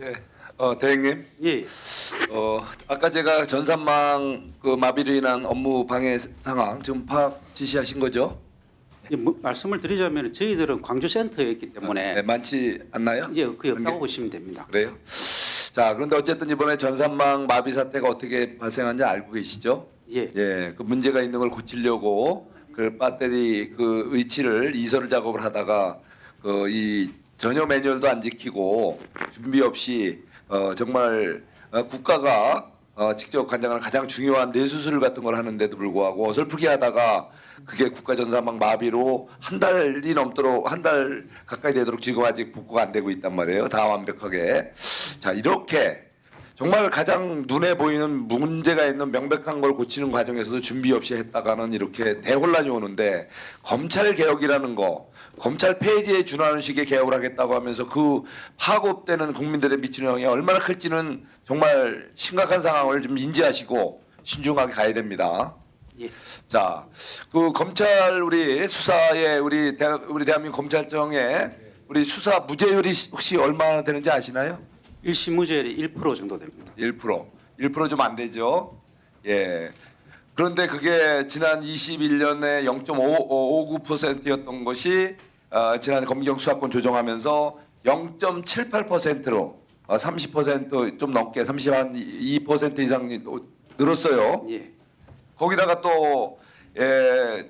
예, 어, 대행님, 예, 어, 아까 제가 전산망 그 마비로 인한 업무 방해 상황 지금 파악 지시하신 거죠? 예, 뭐, 말씀을 드리자면 저희들은 광주 센터에 있기 때문에 네, 많지 않나요? 이제 그 그런 게? 없다고 보시면 됩니다. 그래요? 자, 그런데 어쨌든 이번에 전산망 마비 사태가 어떻게 발생한지 알고 계시죠? 예, 예, 그 문제가 있는 걸 고치려고 그 배터리 그 위치를 이설 작업을 하다가 그 이 전혀 매뉴얼도 안 지키고 준비 없이 어 정말 어, 국가가 어 직접 관장하는 가장 중요한 뇌수술 같은 걸 하는데도 불구하고 어설프게 하다가 그게 국가 전산망 마비로 한 달이 넘도록 한 달 가까이 되도록 지금 아직 복구가 안 되고 있단 말이에요. 다 완벽하게. 자, 이렇게 정말 가장 눈에 보이는 문제가 있는 명백한 걸 고치는 과정에서도 준비 없이 했다가는 이렇게 대혼란이 오는데 검찰 개혁이라는 거 검찰 폐지에 준하는 식의 개혁을 하겠다고 하면서 그 파급되는 국민들의 미치는 영향이 얼마나 클지는 정말 심각한 상황을 좀 인지하시고 신중하게 가야 됩니다. 예. 자, 그 검찰 우리 수사에 우리 대, 우리 대한민국 검찰청에 우리 수사 무죄율이 혹시 얼마나 되는지 아시나요? 일심 무죄율이 1% 정도 됩니다. 1% 1%좀 안 되죠. 예. 그런데 그게 지난 21년에 0.59%였던 것이 어, 지난 검경 수사권 조정하면서 0.78%로 어, 30%좀 넘게 32% 이상 늘었어요. 예, 거기다가 또 예,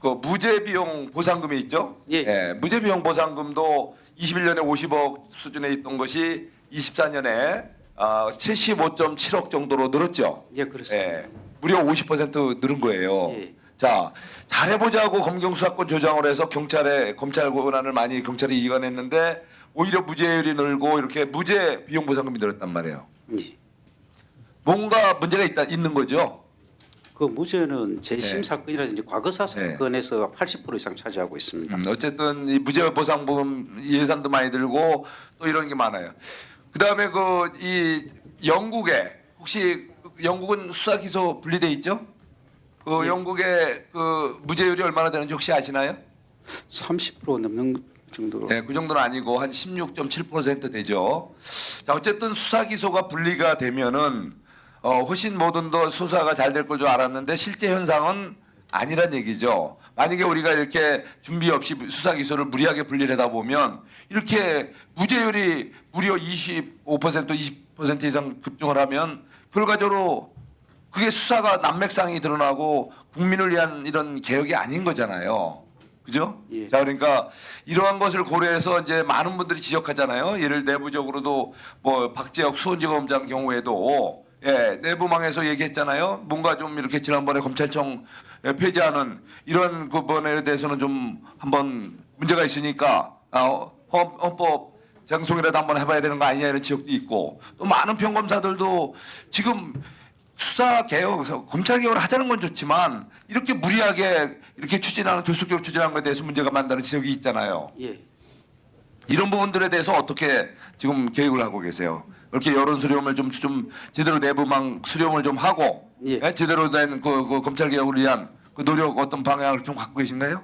그 무죄 비용 보상금이 있죠. 예. 무죄 비용 보상금도 21년에 50억 수준에 있던 것이 24년에 아, 75.7억 정도로 늘었죠. 예, 그렇습니다. 예, 무려 50% 늘은 거예요. 예. 자, 잘해보자고 검경 수사권 조정을 해서 경찰에 검찰 권한을 많이 경찰이 이관했는데 오히려 무죄율이 늘고 이렇게 무죄 비용 보상금이 늘었단 말이에요. 예. 뭔가 문제가 있다 있는 거죠. 그 무죄는 재심 네. 사건이라든지 과거사 사건에서 80% 이상 차지하고 있습니다. 음, 어쨌든 이 무죄 보상금 예산도 많이 들고 또 이런 게 많아요. 그다음에 그 이 영국에 혹시 영국은 수사 기소 분리돼 있죠? 그 예. 영국의 그 무죄율이 얼마나 되는지 혹시 아시나요? 30% 넘는 정도로. 네, 그 정도는 아니고 한 16.7% 되죠. 자, 어쨌든 수사 기소가 분리가 되면은 어, 훨씬 뭐든 더 수사가 잘 될 걸 줄 알았는데 실제 현상은 아니란 얘기죠. 만약에 우리가 이렇게 준비 없이 수사 기소를 무리하게 분리를 하다 보면 이렇게 무죄율이 무려 25% 20% 이상 급증을 하면 결과적으로 그게 수사가 난맥상이 드러나고 국민을 위한 이런 개혁이 아닌 거잖아요. 그죠? 예. 자, 그러니까 이러한 것을 고려해서 이제 많은 분들이 지적하잖아요. 예를 내부적으로도 뭐 박재혁 수원지검장 경우에도 예, 내부망에서 얘기했잖아요. 뭔가 좀 이렇게 지난번에 검찰청 예, 폐지하는 이런 그 부분에 대해서는 좀 한번 문제가 있으니까 아, 헌- 헌법 장송이라도 한번 해봐야 되는 거 아니냐 이런 지적도 있고 또 많은 평검사들도 지금 수사 개혁, 검찰 개혁을 하자는 건 좋지만 이렇게 무리하게 이렇게 추진하는 교수적으로 추진하는 것에 대해서 문제가 많다는 지적이 있잖아요. 예. 이런 부분들에 대해서 어떻게 지금 계획을 하고 계세요? 이렇게 여론 수렴을 좀, 좀 제대로 내부망 수렴을 좀 하고 예. 예, 제대로 된 그, 그 검찰 개혁을 위한 그 노력 어떤 방향을 좀 갖고 계신가요?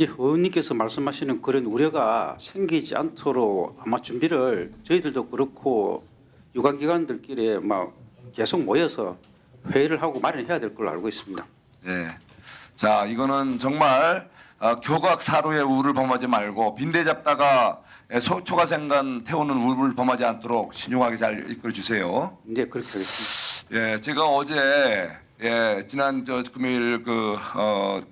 예, 의원님께서 말씀하시는 그런 우려가 생기지 않도록 아마 준비를 저희들도 그렇고 유관기관들끼리 막 계속 모여서 회의를 하고 마련해야 될 걸로 알고 있습니다. 예. 자, 이거는 정말 어, 교각 사루의 우를 범하지 말고 빈대 잡다가 예, 소, 초가생간 태우는 우를 범하지 않도록 신중하게 잘 이끌어 주세요. 네, 그렇게 하겠습니다. 예, 제가 어제 예, 지난 저 금요일 그 어,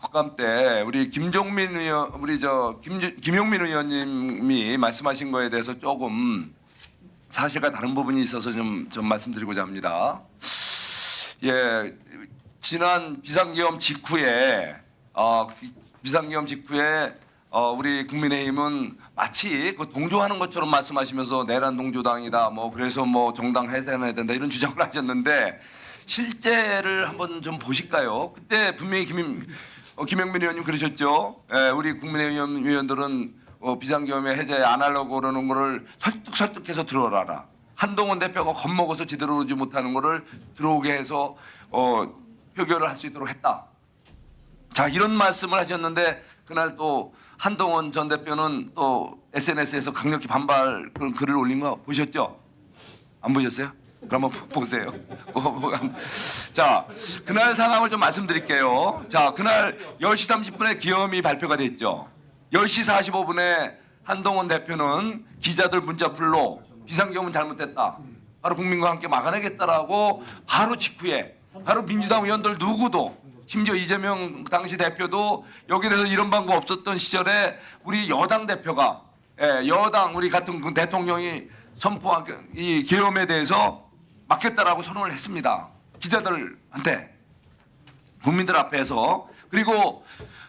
국감 때 우리 김종민 의원 우리 저 김, 김용민 의원님이 말씀하신 거에 대해서 조금 사실과 다른 부분이 있어서 좀, 좀 말씀드리고자 합니다. 예, 지난 비상계엄 직후에 어, 비- 비상계엄 직후에 어, 우리 국민의힘은 마치 그 동조하는 것처럼 말씀하시면서 내란 동조당이다 뭐 그래서 뭐 정당 해산해야 된다 이런 주장을 하셨는데 실제를 한번 좀 보실까요? 그때 분명히 김, 어, 김영민 의원님 그러셨죠. 예, 우리 국민의힘 의원들은 어, 비상계엄에 해제 안 하려고 그러는 거를 설득설득해서 들어라라. 한동훈 대표가 겁먹어서 제대로 오지 못하는 거를 들어오게 해서 어, 표결을 할 수 있도록 했다. 자 이런 말씀을 하셨는데 그날 또 한동훈 전 대표는 또 SNS에서 강력히 반발 그런 글을 올린 거 보셨죠? 안 보셨어요? 그럼 한번 보세요. 뭐, 뭐, 한- 자, 그날 상황을 좀 말씀드릴게요. 자, 그날 10시 30분에 기염이 발표가 됐죠. 10시 45분에 한동훈 대표는 기자들 문자풀로 비상경은 잘못됐다. 바로 국민과 함께 막아내겠다라고 바로 직후에 바로 민주당 의원들 누구도 심지어 이재명 당시 대표도 여기에 대해서 이런 방법 없었던 시절에 우리 여당 대표가 예, 여당 우리 같은 그 대통령이 선포한 그이 계엄에 대해서 막겠다라고 선언을 했습니다. 기자들한테 국민들 앞에서 그리고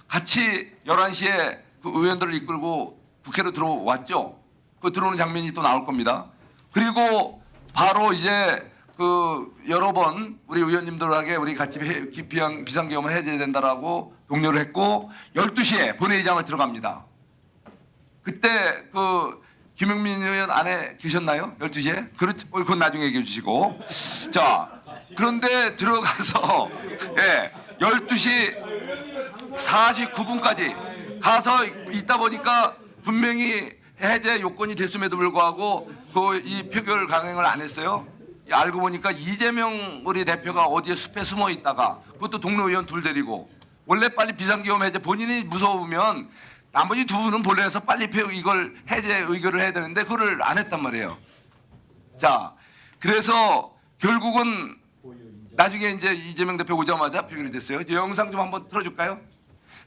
같이 11시에 그 의원들을 이끌고 국회로 들어왔죠. 그 들어오는 장면이 또 나올 겁니다. 그리고 바로 이제 그 여러 번 우리 의원님들에게 우리 같이 비상, 비상계엄을 해야 된다라고 독려를 했고 12시에 본회의장을 들어갑니다. 그때 그 김영민 의원 안에 계셨나요? 12시에? 그렇, 어, 그건 나중에 얘기해 주시고. 자, 그런데 들어가서, 예, 12시 49분까지 가서 있다 보니까 분명히 해제 요건이 됐음에도 불구하고 그 이 표결 강행을 안 했어요. 알고 보니까 이재명 우리 대표가 어디에 숲에 숨어 있다가 그것도 동료 의원 둘 데리고 원래 빨리 비상기업 해제 본인이 무서우면 나머지 두 분은 본래에서 빨리 표 이걸 해제 의결을 해야 되는데 그걸 안 했단 말이에요. 자, 그래서 결국은 나중에 이제 이재명 대표 오자마자 표결이 됐어요. 이 영상 좀 한번 틀어줄까요?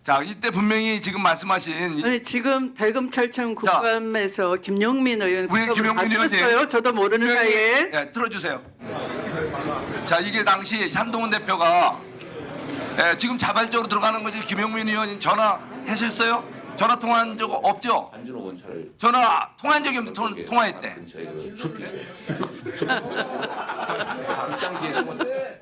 자, 이때 분명히 지금 말씀하신 이- 아니 지금 대검찰청 국감에서 김용민 의원 우리 국감을 김용민 의원님. 바뀌었어요. 저도 모르는 분명히- 사이에 예, 틀어주세요. 자, 이게 당시 한동훈 대표가 예, 지금 자발적으로 들어가는 거지 김용민 의원이 전화하셨어요? 전화 통화한 적 없죠? 안준호 전화 통화한 적이 없는데 통- 통화했대. 근처에 그 숲이 있어요. 숲. 당장 뒤에 숨어서 네.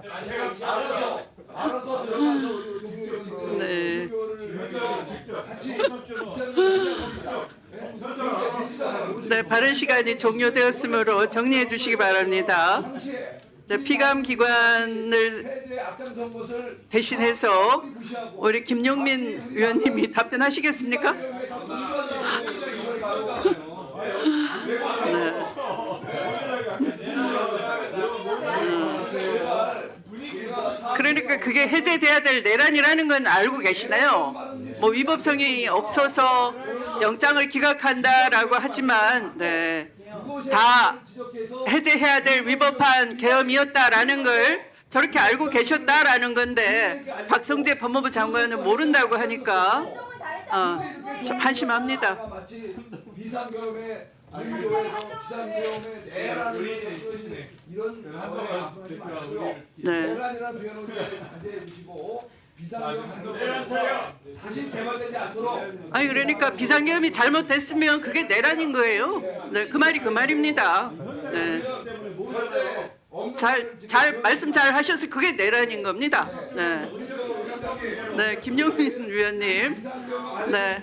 네, 발언 시간이 종료되었으므로 정리해 주시기 바랍니다. 네, 피감 기관을 대신해서 우리 김용민 의원님이 답변하시겠습니까? 그러니까 그게 해제돼야 될 내란이라는 건 알고 계시나요? 뭐 위법성이 없어서 영장을 기각한다라고 하지만 네. 다 해제해야 될 위법한 계엄이었다라는 걸 저렇게 알고 계셨다라는 건데 박성재 법무부 장관은 모른다고 하니까 어, 참 한심합니다. 말씀하지 마시고요. 네. 비상경험 잘못되어서 다시 재발되지 않도록 아니 그러니까 비상계엄이 잘못됐으면 그게 내란인 거예요. 네, 그 말이 그 말입니다. 네. 잘, 잘 말씀 잘 하셔서 그게 내란인 겁니다. 네. 네, 김용민 위원님. 네.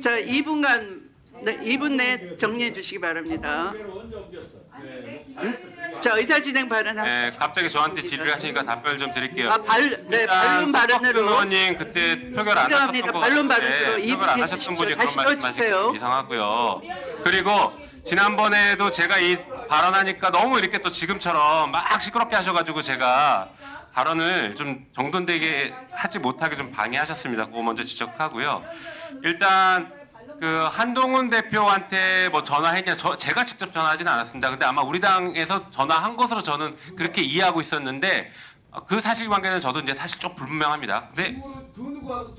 자, 2분간 네, 2분 내 정리해 주시기 바랍니다. 자, 의사 진행 발언하시죠. 네, 갑자기 저한테 질의를 하시니까 답변을 좀 드릴게요. 아, 발, 네, 반론 발언으로. 의원님 그때 표결 안. 하셨던 거 같은데 발언으로 이 표결 안 하셨던. 분이 그런. 좀 이상하고요. 그리고 지난번에도 제가 이 발언하니까 너무 이렇게 또 지금처럼 막 시끄럽게 하셔가지고 제가 발언을 좀 정돈되게 하지 못하게 좀 방해하셨습니다. 그거 먼저 지적하고요. 일단 그 한동훈 대표한테 뭐 전화했냐? 저 제가 직접 전화하지는 않았습니다. 근데 아마 우리 당에서 전화한 것으로 저는 그렇게 이해하고 있었는데 어, 그 사실관계는 저도 이제 사실 좀 불분명합니다. 근데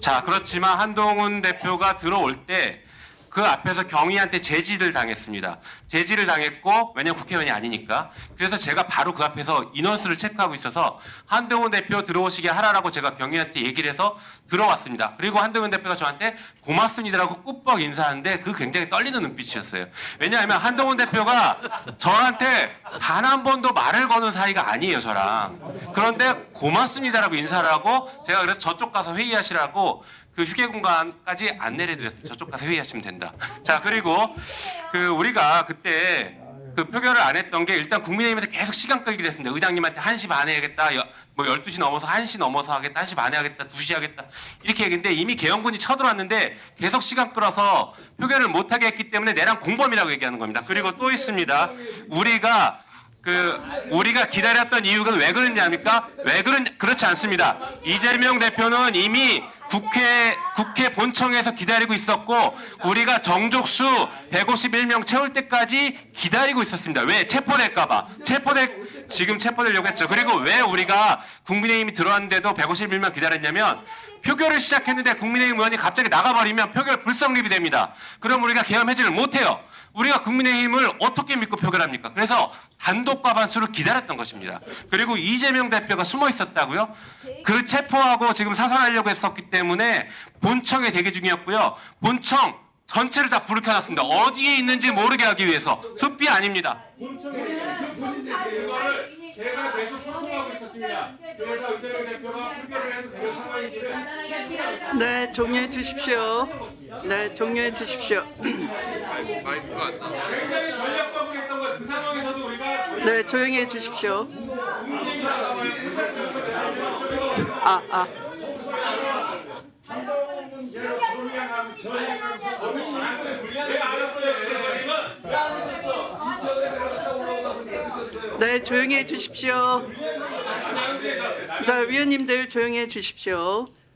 자 그렇지만 한동훈 대표가 들어올 때 그 앞에서 경위한테 제지를 당했습니다. 제지를 당했고 왜냐면 국회의원이 아니니까 그래서 제가 바로 그 앞에서 인원수를 체크하고 있어서 한동훈 대표 들어오시게 하라라고 제가 경위한테 얘기를 해서 들어왔습니다. 그리고 한동훈 대표가 저한테 고맙습니다라고 꾸벅 인사하는데 그 굉장히 떨리는 눈빛이었어요. 왜냐하면 한동훈 대표가 저한테 단 한 번도 말을 거는 사이가 아니에요 저랑. 그런데 고맙습니다라고 인사를 하고 제가 그래서 저쪽 가서 회의하시라고 그 휴게 공간까지 안내를 드렸어요. 저쪽 가서 회의하시면 된다. 자 그리고 그 우리가 그때 그 표결을 안 했던 게 일단 국민의힘에서 계속 시간 끌기를 했습니다. 의장님한테 1시 반에 하겠다, 여- 뭐 12시 넘어서 1시 넘어서 하겠다, 1시 반에 하겠다, 2시 하겠다 이렇게 얘기했는데 이미 개헌군이 쳐들어왔는데 계속 시간 끌어서 표결을 못 하게 했기 때문에 내란 공범이라고 얘기하는 겁니다. 그리고 또 있습니다. 우리가 그 우리가 기다렸던 이유가 왜 그러냐니까 왜 그런 그렇지 않습니다. 이재명 대표는 이미 국회 국회 본청에서 기다리고 있었고 우리가 정족수 151명 채울 때까지 기다리고 있었습니다. 왜 체포될까봐 체포될 지금 체포되려고 했죠. 그리고 왜 우리가 국민의힘이 들어왔는데도 151명 기다렸냐면 표결을 시작했는데 국민의힘 의원이 갑자기 나가버리면 표결 불성립이 됩니다. 그럼 우리가 계엄 해지를 못해요. 우리가 국민의힘을 어떻게 믿고 표결합니까? 그래서 단독 과반수를 기다렸던 것입니다. 그리고 이재명 대표가 숨어 있었다고요? 그 체포하고 지금 사살하려고 했었기 때문에 본청에 대기 중이었고요. 본청 전체를 다 불을 켜놨습니다. 어디에 있는지 모르게 하기 위해서 숲이 아닙니다. 제가 계속 소통하고 있었습니다. 그래서 이재명 대표가 표결을 해도 되는 상황인지를 네, 종료해 주십시오. 네, 종료해 주십시오. 굉장히 전략적으로 했던 거예요. 그 상황에서도 우리가 네, 조용히 해 주십시오. 아, 아. 네, 조용히 해 주십시오. 자, 위원님들 조용히 해 주십시오.